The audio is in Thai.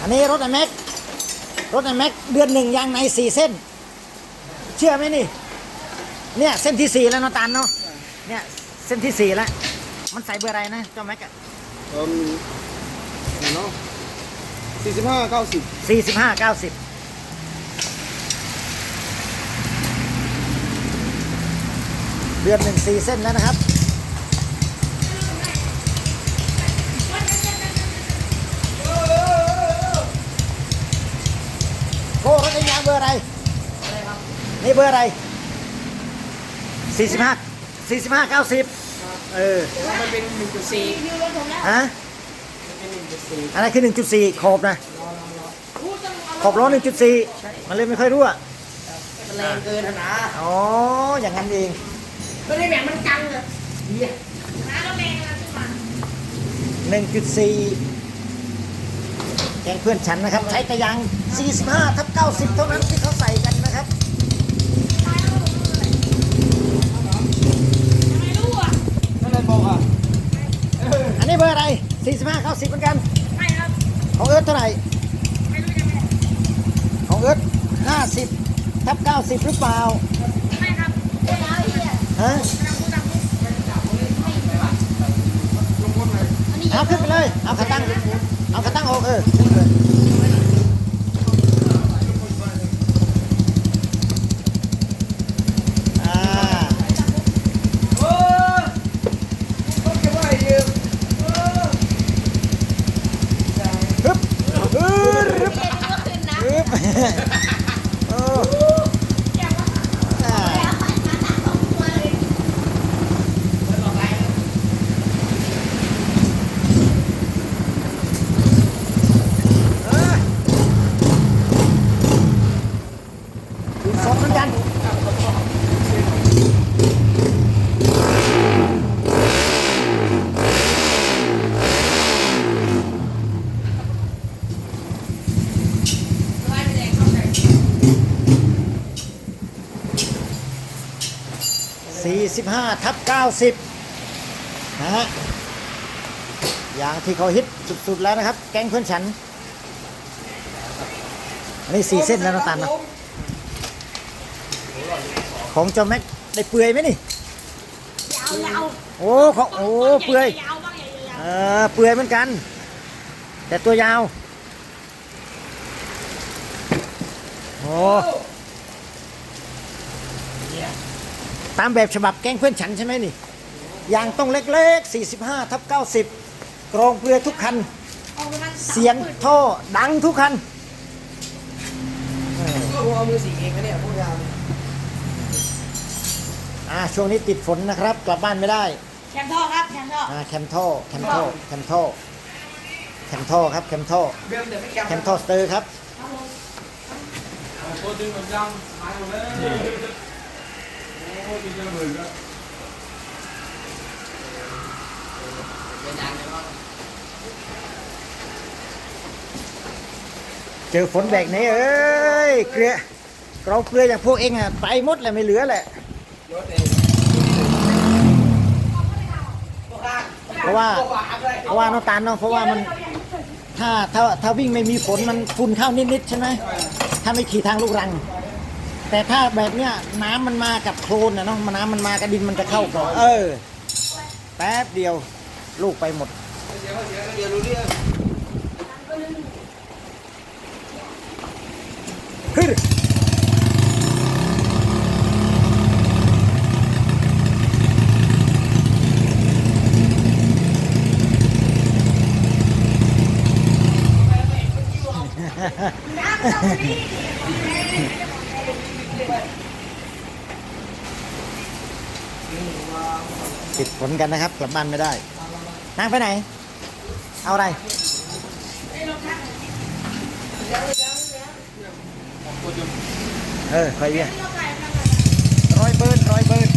อันนี้รถไอแม็ก รถไอแม็กเดือนหนึ่งยางในสี่เส้น เชื่อไหมนี่ เนี่ยเส้นที่สี่แล้วเนาะตาลเนาะ เนี่ยเส้นที่สี่แล้ว มันใส่เบอร์อะไรนะเจ้าแม็กอะเอ่อเนาะสี่สิบห้าเก้าสิบสี่สิบห้าเก้าสิบเดือนหนึ่งสี่เส้นแล้วนะครับ นี่เบอร์อะไรสี่สิบห้าสี่สิบห้าเก้าสิบเออ มันเป็นหนึ่งจุดสี่ฮะเป็นหนึ่งจุดสี่อะไรคือ1.4ขอบนะขอบล้อ1.4มันเลยไม่ค่อยรั่วมันแรงเกินนะอ๋อ อย่างนั้นเองไม่ได้แบบมันกังเลยเฮีย1.4แกงเพื่อนฉันนะครับ ใช้แต่ยาง45ทับ90 เท่านั้นที่เขา 45 90เหมือนกันของเอิร์ธเท่าไหร่ของเอิร์ธ50ทับ90หรือเปล่าฮะ เอาขึ้นไปเลย เอาขาตั้ง เอาขาตั้งออกเออขึ้นไปเลยอ่า โอ้ต้องเก็บไว้เยอะ ฮึบฮึ บฮึบฮึบโอ้อ่าเออดูสองเหมือนกัน 45ทับ90 นะฮะ อย่างที่เขาฮิตสุดๆแล้วนะครับ แก๊งเพื่อนฉัน อันนี้สี่เส้นแล้วนะตันนะของเจ้าแม็กได้เปื่อยไหมนี่โอ้ของโอ้เปื่อยยาวบ้างยาวเออเปื่อยเหมือนกัน แต่ตัวยาว โอ้ ตามแบบฉบับแก๊งเพื่อนฉันใช่ไหมนี่ยางต้องเล็กๆ 45ทับ90 กรองเปลือยทุกคันออกประมาณเสียงท่อดังทุกคันก็ผมเอามือสีเองนะเนี่ยพูดยาวอ่าช่วงนี้ติดฝนนะครับ กลับบ้านไม่ได้แคมท่อครับแคมท่ออ่าแคมท่อแคมท่อแคมท่อแคมท่อครับแคมท่อเบลแต่ไม่แกแคมท่อสเตอร์ครับ โคตรดึงมันยังหายหมดเจะเบิดแล้วเป็นยังไงบ้างเจอฝนแบบนี้เอ้ยเกลือกรองเกลืออย่างพวกเองอะไปหมดแหละไม่เหลือแหละเพราะว่าเพราะว่าน้ำตาลเนาะเพราะว่ามันถ้าถ้าถ้าวิ่งไม่มีฝนมันฝุ่นเข้านิดๆใช่ไหมถ้าไม่ขี่ทางลูกรัง แต่ถ้าแบบเนี้ยน้ำมันมากับโคลนนะเนาะน้ำมันมากับดินมันจะเข้าก่อนเออ แป๊บเดียว ลูกไปหมดเดี๋ยวเดี๋ยวเดี๋ยวรู้เรื่องขึ้น ติดฝนกันนะครับกลับบ้านไม่ได้นางไปไหน เอาอะไรเออคอยเวียร้อยเบิร์นร้อยเบิร์น